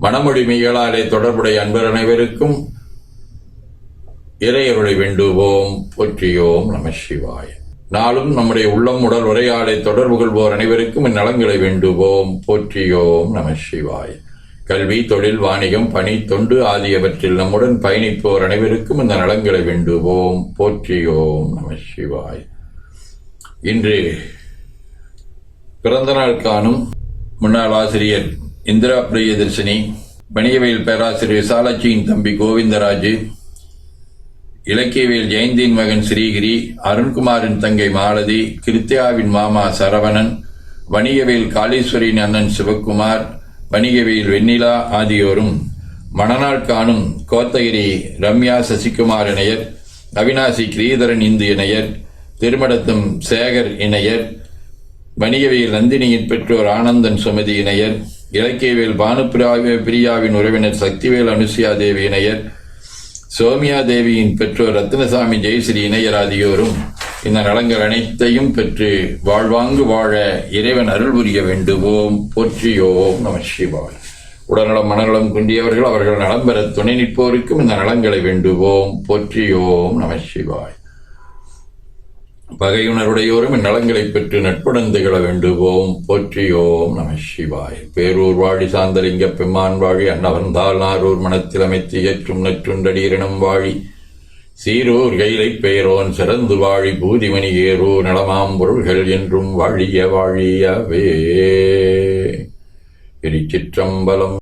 மனமொழிமைகளாலே தொடர்புடைய அன்பர் அனைவருக்கும் இறையருளை வேண்டுவோம் போற்றியோம் நம சிவாய. நாளும் நம்முடைய உள்ளம் உடல் உரையாடை தொடர்பு கொள்வோர் அனைவருக்கும் இந்நலங்களை வேண்டுவோம் போற்றியோம் நம சிவாய. கல்வி தொழில் வாணிகம் பணி தொண்டு ஆகியவற்றில் நம்முடன் பயணிப்போர் அனைவருக்கும் இந்த நலங்களை வேண்டுவோம் போற்றியோம் நம சிவாய். இன்று பிறந்த நாள் காணும் முன்னாள் ஆசிரியர் இந்திரா பிரியதர்ஷினி வணிகவியல் பேராசிரியர் விசாலாட்சியின் தம்பி கோவிந்தராஜு இலக்கியவியல் ஜெயந்தியின் மகன் ஸ்ரீகிரி அருண்குமாரின் தங்கை மாலதி கிருத்தியாவின் மாமா சரவணன் வணிகவியல் காளீஸ்வரியின் அண்ணன் சிவக்குமார் வணிகவியல் வெண்ணிலா ஆகியோரும் மணநாள் காணும் கோத்தகிரி ரம்யா சசிகுமார் இணையர் அவினாசி கிரீதரன் இந்து இணையர் திருமடத்தும் சேகர் இணையர் வணிகவியல் நந்தினியின் பெற்றோர் ஆனந்தன் சுமதி இணையர் இலக்கியவேல் பானுபிரா பிரியாவின் உறவினர் சக்திவேல் அனுசியா தேவி இணையர் சோமியா தேவியின் பெற்றோர் ரத்னசாமி ஜெயஸ்ரீ இணையர் ஆகியோரும் இந்த நலங்கள் அனைத்தையும் பெற்று வாழ்வாங்கு வாழ இறைவன் அருள் புரிய வேண்டுவோம். போற்றியோம் நம சிவாய். உடல்நலம் மனநலம் குன்றியவர்கள் அவர்கள் நலம் பெற துணை நிற்போருக்கும் இந்த நலங்களை வேண்டுவோம். போற்றியோம் நம சிவாய். பகையுணருடையோரும் இந்நலங்களைப் பெற்று நட்புடன் திகழ வேண்டுவோம். போற்றியோம் நம சிவாய். பேரூர் வாழி சாந்தலிங்க பெம்மான் வாழி அன்னவந்தால் நாரூர் மனத்தில் அமைத்து ஏற்றும் நற்றுண்டடீரினம் வாழி. சீரூர் கைலை பெயரோன் சிறந்து வாழி பூதிமணி ஏரோ நலமாம் பொருள்கள் என்றும் வாழிய வாழியவே. திருச்சிற்றம்பலம்